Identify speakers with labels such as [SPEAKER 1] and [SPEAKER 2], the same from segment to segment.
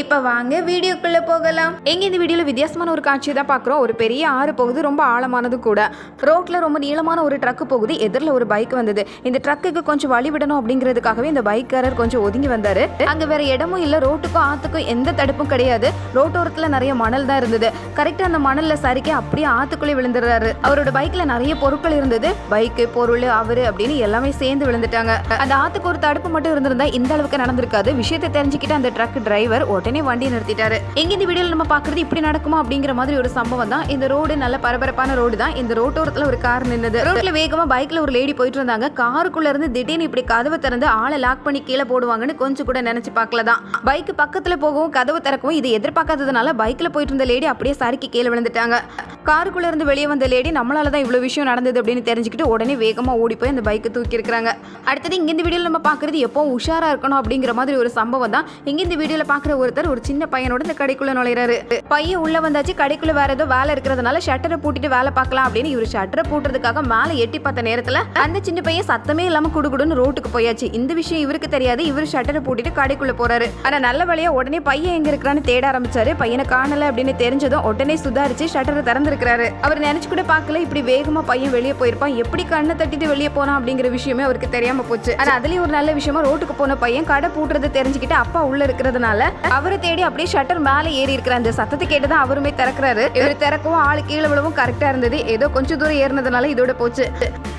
[SPEAKER 1] இப்போ வாங்க வீடியோக்குள்ளே போகலாம். எங்கே இந்த வீடியோவில் வித்தியாசமான ஒரு காட்சியை தான் பார்க்குறோம் ஒரு பெரிய ஆறு போகுது ரொம்ப ஆழமானது கூட. ரோட்டில் ரொம்ப நீளமான ஒரு ட்ரக்கு போகுது எதிரில் ஒரு பைக் வந்தது. இந்த ட்ரக்குக்கு கொஞ்சம் வழி விடணும் அப்படிங்கிறதுக்காகவே இந்த பைக்காரர் கொஞ்சம் ஒதுங்கி வந்தார். அங்கே வேற இடமும் இல்லை ரோட்டுக்கும் ஆற்றுக்கும் எந்த தடுப்பும் கிடையாது. ரோட்டோரத்தில் நிறைய மணல் தான் இருந்தது. கரெக்டாக அந்த மணலில் சரிக்க அப்படியே ஆற்றுக்குள்ளே விழுந்துடுறாரு. அவரோட பைக்கில் நிறைய பொருட்கள் இருந்தது. பைக்கு பொருள் அவரு அப்படின்னு எல்லாமே சேர்ந்து விழுந்துட்டாங்க. அந்த ஆற்றுக்கு ஒரு தடுப்பு மட்டும் இருந்திருந்தா இந்த அளவுக்கு நடந்திருக்காது. விஷயத்தை தெரிஞ்சுக்கிட்டு அந்த ட்ரக் டிரைவர் உடனே வண்டி நிறுத்திட்டாரு. எங்க இந்த வீடியோல நம்ம பாக்குறது இப்படி நடக்குமா அப்படிங்கிற மாதிரி ஒரு சம்பவம் தான். இந்த ரோடு நல்ல பரபரப்பான ரோடு தான். இந்த ரோட்டோரத்துல ஒரு கார் நின்னது. ரோட்ல வேகமா பைக்ல ஒரு லேடி போயிட்டு இருந்தாங்க. காருக்குள்ள இருந்து திடீர்னு இப்படி கதவை திறந்து ஆளை லாக் பண்ணி கீழே போடுவாங்கன்னு கொஞ்சம் கூட நினைச்சு பார்க்கல தான் பைக் பக்கத்துல போகவும் கதவு திறக்கவும் இது எதிர்பார்க்காததுனால பைக்ல போயிட்டு இருந்த லேடி அப்படியே சறுக்கி கீழே விழுந்துட்டாங்க. காருக்குள்ள இருந்து வெளியே வந்த லேடி நம்மளால தான் இவ்வளோ விஷயம் நடந்தது அப்படின்னு தெரிஞ்சுக்கிட்டு உடனே வேகமாக ஓடி போய் அந்த பைக்கை தூக்கியிருக்கிறாங்க. அடுத்தது இங்கே இந்த வீடியோவில் நம்ம பார்க்குறது எப்போ உஷாராக இருக்கணும் அப்படிங்கிற மாதிரி ஒரு சம்பவம் தான். இங்க இந்த பார்க்குற ஒருத்தர் ஒரு சின்ன பையனோட இந்த கடைக்குள்ளே நுழையிறாரு. பையன் உள்ளே வந்தாச்சு கடைக்குள்ளே வேற ஏதோ வேலை இருக்கிறதுனால ஷட்டரை பூட்டிட்டு வேலை பார்க்கலாம் அப்படின்னு இவர் ஷட்டரை பூட்டுறதுக்காக மேலே எட்டி பார்த்த நேரத்தில் அந்த சின்ன பையன் சத்தமே இல்லாமல் குடுகுடுன்னு ரோட்டுக்கு போயாச்சு. இந்த விஷயம் இவருக்கு தெரியாது இவர் ஷட்டரை பூட்டிட்டு கடைக்குள்ளே போறாரு. ஆனால் நல்ல வழியாக உடனே பையன் எங்கே இருக்கிறான்னு தேட ஆரம்பிச்சாரு. பையனை காணலை அப்படின்னு தெரிஞ்சதும் உடனே சுதாரிச்சு ஷட்டரை இருக்கிறாரு அவர் நினைச்சு கூட பார்க்கல. இப்படி வேகமா பையன் வெளியே போயிருப்பான். எப்படி கண்ணை தட்டிட்டு வெளியே போனா அப்படிங்கிற விஷயமே அவருக்கு தெரியாம போச்சு. ஆனா அதுலயும் ஒரு நல்ல விஷயமா ரோட்டுக்கு போன பையன் கடை பூட்டுறதை தெரிஞ்சுக்கிட்டு அப்பா உள்ள இருக்கிறதுனால அவரை தேடி அப்படியே ஷட்டர் மேலே ஏறி இருக்கிற அந்த சத்தத்தை கேட்டுதான் அவருமே திறக்கிறாரு. இவர் திறக்கவும் ஆளு கீழே விழவும் கரெக்டா இருந்தது. ஏதோ கொஞ்சம் தூரம் ஏறினதுனால இதோட போச்சு.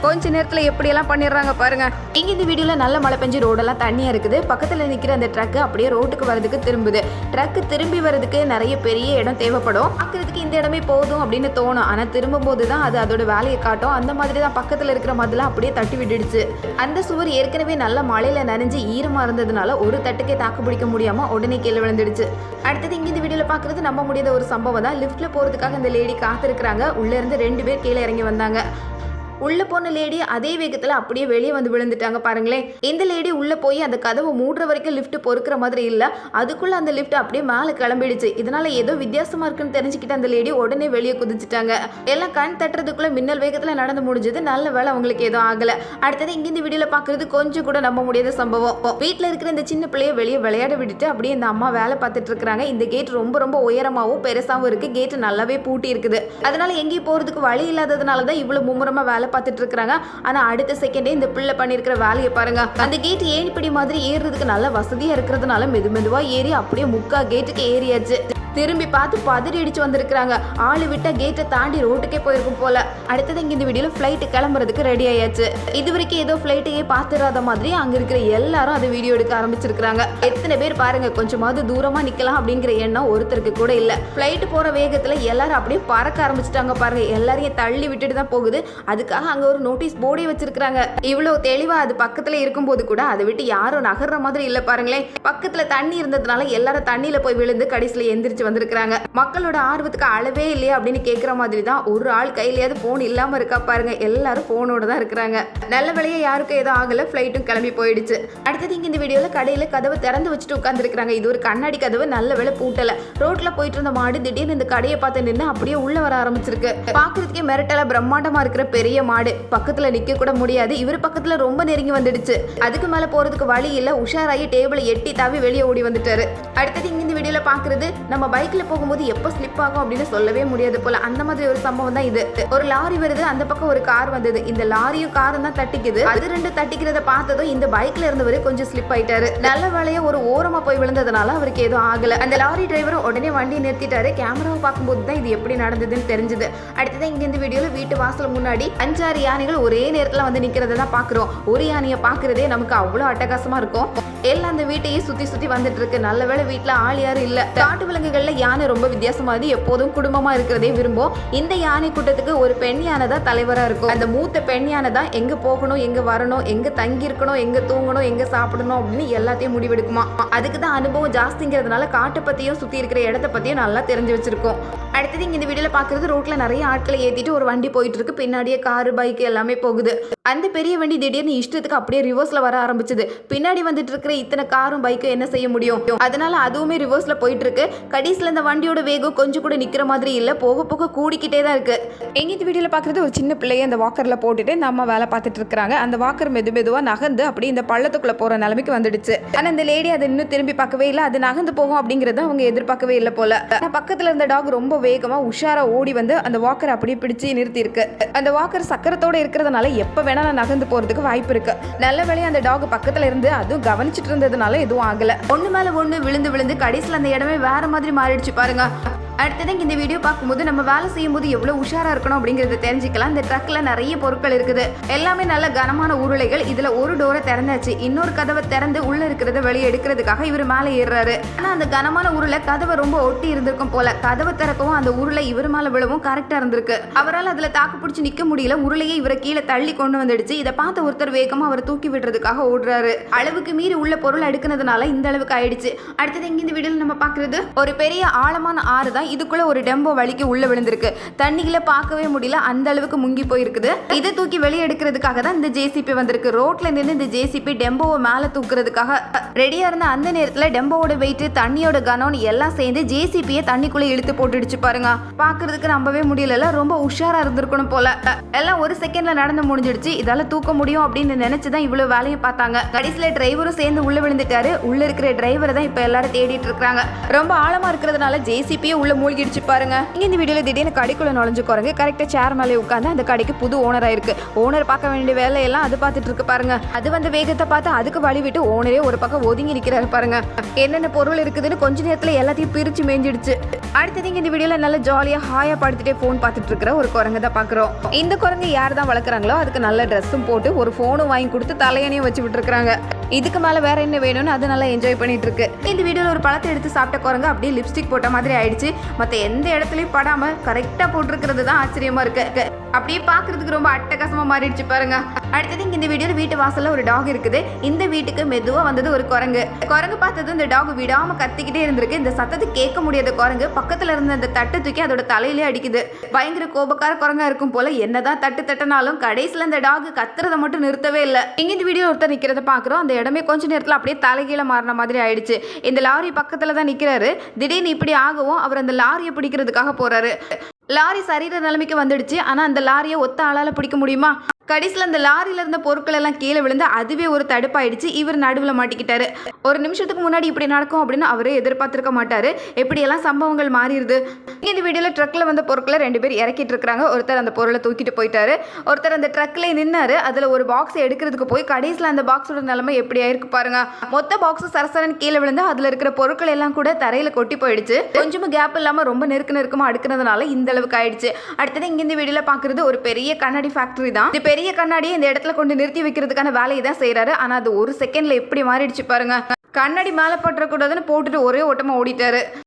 [SPEAKER 1] கொஞ்ச நேரத்துல எப்படி எல்லாம் பண்ணிடுறாங்க பாருங்க. இங்க இந்த வீடியோல நல்ல மழை பெஞ்சு ரோடெல்லாம் தண்ணியா இருக்குது. பக்கத்துல நிக்கிற அந்த ட்ரக் அப்படியே ரோட்டுக்கு வரதுக்கு திரும்புது. ட்ரக் திரும்பி வரதுக்கு நிறைய பெரிய இடம் தேவைப்படும். பாக்குறதுக்கு இந்த இடமே போதும் அப்படின்னு தோணும். ஆனால் திரும்பும்போது தான் அது அதோட வேலையை காட்டும். அந்த மாதிரி தான் பக்கத்தில் இருக்கிற மதுலாம் அப்படியே தட்டி விட்டுடுச்சு. அந்த சுவர் ஏற்கனவே நல்ல மழையில் நனைஞ்சு ஈரமாக இருந்ததுனால ஒரு தட்டுக்கே தாக்கு பிடிக்க முடியாமல் உடனே கீழே விழுந்துடுச்சு. அடுத்தது இங்கே இந்த வீடியோவில் பார்க்குறது நம்ப முடியாத ஒரு சம்பவம் தான். லிஃப்ட்டில் போகிறதுக்காக இந்த லேடி காத்திருக்கிறாங்க. உள்ளேருந்து ரெண்டு பேர் கீழே இறங்கி வந்தாங்க. உள்ள போன லேடி அதே வேகத்துல அப்படியே வெளியே வந்து விழுந்துட்டாங்க பாருங்களேன். இந்த லேடி உள்ள போய் அந்த கதவை மூடுற வரைக்கும் லிஃப்ட் பொறுக்கிற மாதிரி இல்ல. அதுக்குள்ள அந்த லிஃப்ட் அப்படியே மேலே கிளம்பிடுச்சு. இதனால ஏதோ வித்தியாசமா இருக்குன்னு தெரிஞ்சுக்கிட்டு அந்த லேடி உடனே வெளியே குதிச்சிட்டாங்க. எல்லாம் கண் தட்டுறதுக்குள்ள மின்னல் வேகத்துல நடந்து முடிஞ்சது. நல்ல வேலை அவங்களுக்கு எதுவும் ஆகல. அடுத்தது இங்க இந்த வீடியோல பாக்குறது கொஞ்சம் கூட நம்ப முடியாத சம்பவம். வீட்டில் இருக்கிற இந்த சின்ன பிள்ளைய வெளியே விளையாட விட்டுட்டு அப்படியே இந்த அம்மா வேலை பார்த்துட்டு இருக்காங்க இந்த கேட் ரொம்ப ரொம்ப உயரமாவும் பெருசாவும் இருக்கு. கேட் நல்லாவே பூட்டி இருக்குது. அதனால எங்கேயும் போறதுக்கு வழி இல்லாததுனால தான் இவ்வளவு மும்முரமா வேலை பார்த்துட்டு இருக்காங்க. ஆனா அடுத்த செகண்டே இந்த பிள்ளை பண்ணியிருக்கிற வேலையை பாருங்க. அந்த கேட் ஏணிப்படி மாதிரி ஏறுறதுக்கு நல்ல வசதியா இருக்கிறதுனால மெது மெதுவா ஏறி அப்படியே முக்கா கேட்டுக்கு ஏறியாச்சு. திரும்பி பார்த்து பதறி அடிச்சு வந்திருக்கிறாங்க. ஆளு விட்டா கேட்டை தாண்டி ரோட்டுக்கே போயிருக்கும் போல. அடுத்தது இங்க இந்த வீடியோல ஃப்ளைட்டு கிளம்புறதுக்கு ரெடி ஆயாச்சு. இது வரைக்கும் ஏதோ ஃபிளைட்டையே பார்த்துடாத மாதிரி அங்க இருக்கிற எல்லாரும் அதை வீடியோ எடுக்க ஆரம்பிச்சிருக்காங்க எத்தனை பேர் பாருங்க கொஞ்சமாவது தூரமா நிக்கலாம் அப்படிங்கிற எண்ணம் ஒருத்தருக்கு கூட இல்ல. ஃபிளைட் போற வேகத்துல எல்லாரும் அப்படியே பறக்க ஆரம்பிச்சிட்டாங்க பாருங்க. எல்லாரையும் தள்ளி விட்டுட்டு தான் போகுது. அதுக்காக அங்க ஒரு நோட்டீஸ் போர்டே வச்சிருக்காங்க இவ்வளவு தெளிவா அது பக்கத்துல இருக்கும்போது கூட அதை விட்டு யாரும் நகர்ற மாதிரி இல்ல பாருங்களேன். பக்கத்துல தண்ணி இருந்ததுனால எல்லாரும் தண்ணியில போய் விழுந்து கடைசியில எந்திரிச்சு வந்திருக்காங்க மக்களோட ஆர்வத்துக்கு அளவே இல்லையா அப்படின்னு கேட்குற மாதிரி தான் ஒரு ஆள் கையிலயாவது ஃபோன் இல்லாம இருக்கா பாருங்க. எல்லாரும் ஃபோனோட தான் இருக்கிறாங்க. நல்ல வேலையா யாருக்கும் எதுவும் ஆகல. ஃப்ளைட்டும் கிளம்பி போயிடுச்சு. அடுத்தது இங்கே இந்த வீடியோல கடையில கதவை திறந்து வச்சுட்டு உட்காந்துருக்காங்க இது ஒரு கண்ணாடி கதவு நல்ல வேலை பூட்டலை. ரோட்ல போயிட்டு இருந்த மாடு திடீர்னு இந்த கடையை பார்த்து நின்று அப்படியே உள்ள வர ஆரம்பிச்சிருக்கு. பாக்குறதுக்கே மிரட்டல பிரம்மாண்டமா இருக்கிற பெரிய மாடு. பக்கத்துல நிக்க கூட முடியாது. இவர் பக்கத்துல ரொம்ப நெருங்கி வந்துடுச்சு. அதுக்கு மேல போறதுக்கு வழி இல்ல. உஷாராயி டேபிளை எட்டி தாவி வெளியே ஓடி வந்துட்டாரு. அடுத்தது இங்கே இந்த வீடியோல பாக்குறது நம்ம பைக்ல போகும்போது எப்போ ஸ்லிப் ஆகும் அப்படின்னு சொல்லவே முடியாது போல. அந்த மாதிரி ஒரு சம்பவம் தான் இது. ஒரு லாரி வருது அந்த பக்கம் ஒரு கார் வந்தது. இந்த லாரியும் காரும் தான் தட்டிக்குது. அது ரெண்டு தட்டிக்கிறத பார்த்ததும் இந்த பைக்ல இருந்தவர் கொஞ்சம் ஸ்லிப் ஆயிட்டாரு. நல்ல வேலையா ஒரு ஓரமா போய் விழுந்ததுனால அவருக்கு எதுவும் ஆகல. அந்த லாரி டிரைவரும் உடனே வண்டி நிறுத்திட்டாரு. கேமராவை பார்க்கும்போது தான் இது எப்படி நடந்ததுன்னு தெரிஞ்சது. அடுத்ததான் இங்க இந்த வீடியோல வீட்டு வாசல் முன்னாடி அஞ்சாறு யானைகள் ஒரே நேரத்துல வந்து நிக்கிறத தான் பாக்குறோம் ஒரு யானையை பாக்குறதே நமக்கு அவ்வளவு அட்டகாசமா இருக்கும். எல்லாம் அந்த வீட்டையே சுத்தி சுத்தி வந்துட்டு இருக்கு. நல்ல வேளை வீட்டுல ஆள் யாரும் இல்ல. காட்டு விலங்குகள் விலங்குகள்ல யானை ரொம்ப வித்தியாசமானது. எப்போதும் குடும்பமா இருக்கிறதே விரும்பும். இந்த யானை கூட்டத்துக்கு ஒரு பெண் யானை தான் தலைவராக இருக்கும். அந்த மூத்த பெண் யானை தான் எங்கே போகணும் எங்கே வரணும் எங்கே தங்கி இருக்கணும் தூங்கணும் எங்கே சாப்பிடணும் அப்படின்னு எல்லாத்தையும் முடிவெடுக்குமா. அதுக்கு தான் அனுபவம் ஜாஸ்திங்கிறதுனால காட்டை பற்றியும் சுற்றி இருக்கிற இடத்த பற்றியும் நல்லா தெரிஞ்சு வச்சுருக்கோம். அடுத்தது இங்க இந்த வீடியோவில் பார்க்குறது ரோட்டில் நிறைய ஆட்களை ஏற்றிட்டு ஒரு வண்டி போயிட்டு இருக்கு. பின்னாடியே காரு பைக் எல்லாமே போகுது. அந்த பெரிய வண்டி திடீர்னு இஷ்டத்துக்கு அப்படியே ரிவர்ஸ்ல வர ஆரம்பிச்சது. பின்னாடி வந்துட்டு இருக்கிற இத்தனை காரும் பைக்கும் என்ன செய்ய முடியும்? அதனால அதுவுமே ரிவர்ஸ்ல போயிட்டு இருக்கு கடைசியில் இந்த வண்டியோட வேகம் கொஞ்சம் கூட நிக்கிற மாதிரி இல்ல. போக போக கூடிக்கிட்டே தான் இருக்கு. எங்க வீடியோல பாக்குறது ஒரு சின்ன பிள்ளைய அந்த வாக்கர்ல போட்டுட்டு நம்ம வேலை பார்த்துட்டு இருக்காங்க அந்த வாக்கர் மெது மெதுவா நகர்ந்து அப்படி இந்த பள்ளத்துக்குள்ள போற நிலைமைக்கு வந்துடுச்சு. ஆனா இந்த லேடி அதை இன்னும் திரும்பி பார்க்கவே இல்லை. அது நகர்ந்து போகும் அப்படிங்கறத அவங்க எதிர்பார்க்கவே இல்லை போல. பக்கத்துல இருந்த டாக் ரொம்ப வேகமா உஷாரா ஓடி வந்து அந்த வாக்கர் அப்படியே பிடிச்சு நிறுத்தி இருக்கு அந்த வாக்கர் சக்கரத்தோட இருக்கிறதுனால எப்ப வேணாலும் நகர்ந்து போறதுக்கு வாய்ப்பு இருக்கு. நல்ல வேலையை அந்த டாக் பக்கத்துல இருந்து அதுவும் கவனிச்சிட்டு இருந்ததுனால எதுவும் ஆகல. ஒண்ணு மேல ஒண்ணு விழுந்து விழுந்து கடைசியில் அந்த இடமே வேற மாதிரி மாறிடுச்சு பாருங்க. அடுத்தது இந்த வீடியோ பார்க்கும்போது நம்ம வேலை செய்யும்போது எவ்வளவு உஷாரா இருக்கணும் அப்படிங்கறத தெரிஞ்சுக்கலாம். இந்த ட்ரக்ல நிறைய பொருட்கள் இருக்குது. எல்லாமே நல்ல கனமான உருளைகள். இதுல ஒரு டோரை திறந்தாச்சு. இன்னொரு கதவை திறந்து உள்ள இருக்கிறத வெளியே எடுக்கிறதுக்காக இவர் மேலே ஏறுறாரு. ஆனா அந்த கனமான உருளை கதவை ரொம்ப ஒட்டி இருந்திருக்கும் போல. கதவை திறக்கவும் அந்த உருளை இவர் மேல விழவும் கரெக்டா இருந்திருக்கு. அவரால் அதுல தாக்கு பிடிச்சி நிக்க முடியல. உருளையே இவரை கீழே தள்ளி கொண்டு வந்துடுச்சு. இதை பார்த்த ஒருத்தர் வேகமா அவரை தூக்கி விடுறதுக்காக ஓடுறாரு. அளவுக்கு மீறி உள்ள பொருள் அடுக்குனதுனால இந்த அளவுக்கு ஆயிடுச்சு. அடுத்தது இங்க இந்த வீடியோல நம்ம பாக்குறது ஒரு பெரிய ஆழமான ஆறு தான் இதுக்குள்ள ஒரு டெம்போ வலிக்கு உள்ள விழுந்திருக்கு. தண்ணிகளை பார்க்கவே முடியல அந்த அளவுக்கு முங்கி போயிருக்குது. இதை தூக்கி வெளியே எடுக்கிறதுக்காக தான் இந்த ஜேசிபி வந்திருக்கு. ரோட்ல இருந்து இந்த ஜேசிபி டெம்போவை மேல தூக்குறதுக்காக ரெடியா இருந்த அந்த நேரத்துல டெம்போவோட வெயிட் தண்ணியோட கனம் எல்லாம் சேர்ந்து ஜேசிபியை தண்ணிக்குள்ள இழுத்து போட்டுடுச்சு பாருங்க. பாக்குறதுக்கு நம்பவே முடியல ரொம்ப உஷாரா இருந்திருக்கணும் போல. எல்லாம் ஒரு செகண்ட்ல நடந்து முடிஞ்சிடுச்சு. இதால தூக்க முடியும் அப்படின்னு நினைச்சுதான் இவ்வளவு வேலையும் பார்த்தாங்க. கடைசியில டிரைவரும் சேர்ந்து உள்ள விழுந்துட்டாரு. உள்ள இருக்கிற டிரைவரை தான் இப்ப எல்லாரும் தேடிட்டு இருக்காங்க ரொம்ப ஆழமா இருக்கிறதுனால ஜேசிபியே உள்ள மூழ்கிடுச்சு பாருங்க. இங்க இந்த வீடியோல திடீர்னு கடைக்குள்ள நுழைஞ்சு குரங்கு கரெக்டா சேர் மேலே உட்காந்து அந்த கடைக்கு புது ஓனர் ஆயிருக்கு. ஓனர் பார்க்க வேண்டிய வேலையெல்லாம் அது பார்த்துட்டு இருக்கு பாருங்க. அது வந்து வேகத்தை பார்த்து அதுக்கு வழி விட்டு ஓனரே ஒரு பக்கம் ஒதுங்கி நிக்கிறாரு பாருங்க. என்னென்ன பொருள் இருக்குதுன்னு கொஞ்ச நேரத்துல எல்லாத்தையும் பிரிச்சு மேஞ்சிடுச்சு. அடுத்தது இங்க இந்த வீடியோல நல்ல ஜாலியா ஹாயா படுத்துட்டே ஃபோன் பார்த்துட்டு இருக்கிற ஒரு குரங்கு தான் பாக்குறோம் இந்த குரங்கு யார் தான் வளர்க்குறாங்களோ அதுக்கு நல்ல ட்ரெஸ்ஸும் போட்டு ஒரு ஃபோனும் வாங்கி கொடுத்து தலையணையும் வச்சு விட்டுருக்காங்க இதுக்கு மேல வேற என்ன வேணும்னு அது நல்லா என்ஜாய் பண்ணிட்டு இருக்கு இந்த வீடியோல ஒரு பழத்தை எடுத்து சாப்பிட்ட குரங்கு அப்படியே லிப்ஸ்டிக் போட்ட மாதிரி ஆயிடுச்சு. மத்த எந்த இடத்துலயும் படாம கரெக்டா போட்டிருக்கிறது தான் ஆச்சரியமா இருக்கு. அப்படியே பாக்குறதுக்கு ரொம்ப அட்டகாசமா மாறிடுச்சு பாருங்க. அடுத்தது இங்கே இந்த வீடியோவில் வீட்டு வாசலில் ஒரு டாக் இருக்குது. இந்த வீட்டுக்கு மெதுவாக வந்தது ஒரு குரங்கு. குரங்கு பார்த்தது இந்த டாக் விடாமல் கத்திக்கிட்டே இருந்திருக்கு. இந்த சத்தத்தை கேட்க முடியாத குரங்கு பக்கத்தில் இருந்த அந்த தட்டை தூக்கி அதோட தலையிலே அடிக்குது. பயங்கர கோபக்கார குரங்கா இருக்கும் போல என்னதான் தட்டு தட்டினாலும் கடைசியில் அந்த டாக் கத்துறதை மட்டும் நிறுத்தவே இல்லை. இங்கே இந்த வீடியோ ஒருத்தர் நிற்கிறத பார்க்குறோம். அந்த இடமே கொஞ்ச நேரத்தில் அப்படியே தலைகீழ மாறின மாதிரி ஆயிடுச்சு. இந்த லாரி பக்கத்தில் தான் நிற்கிறாரு திடீர்னு இப்படி ஆகவும் அவர் அந்த லாரியை பிடிக்கிறதுக்காக போறாரு. லாரி சரீர நிலைமைக்கு வந்துடுச்சு. ஆனால் அந்த லாரியை ஒத்த ஆளால் பிடிக்க முடியுமா? கடைசியில் அந்த லாரியில் இருந்த பொருட்கள் எல்லாம் கீழே விழுந்து அதுவே ஒரு தடுப்பாயிடுச்சு. இவர் நடுவில் மாட்டிக்கிட்டாரு. ஒரு நிமிஷத்துக்கு முன்னாடி இப்படி நடக்கும் அப்படின்னு அவரே எதிர்பார்த்திருக்க மாட்டாரு. எப்படியெல்லாம் சம்பவங்கள் மாறிடுது? இந்த வீடியோவில் ட்ரக்கில் வந்த பொருட்களை ரெண்டு பேர் இறக்கிட்டு இருக்கிறாங்க. ஒருத்தர் அந்த பொருளை தூக்கிட்டு போயிட்டாரு. ஒருத்தர் அந்த ட்ரக்கில் நின்னாரு. அதில் ஒரு பாக்ஸ் எடுக்கிறதுக்கு போய் கடைசியில் அந்த பாக்ஸோட நிலைமை எப்படி ஆயிருக்கு பாருங்க. மொத்த பாக்ஸும் சரசரன் கீழே விழுந்து அதில் இருக்கிற பொருட்கள் எல்லாம் கூட தரையில் கொட்டி போயிடுச்சு. கொஞ்சமும் கேப் இல்லாமல் ரொம்ப நெருக்க நெருக்கமாக அடுக்கிறதுனால இந்த அளவுக்கு ஆயிடுச்சு. அடுத்தது இங்கே இந்த வீடியோவில் பார்க்குறது ஒரு பெரிய கண்ணாடி ஃபேக்டரி தான். பெரிய கண்ணாடியை இந்த இடத்துல கொண்டு நிறுத்தி வைக்கிறதுக்கான வேலையை தான் செய்யறாரு ஆனால் அது ஒரு செகண்ட்ல எப்படி மாறிடுச்சு பாருங்க. கண்ணாடி மேலே பட்டுறக்கூடாதுன்னு போட்டுட்டு ஒரே ஓட்டமா ஓடிட்டாரு.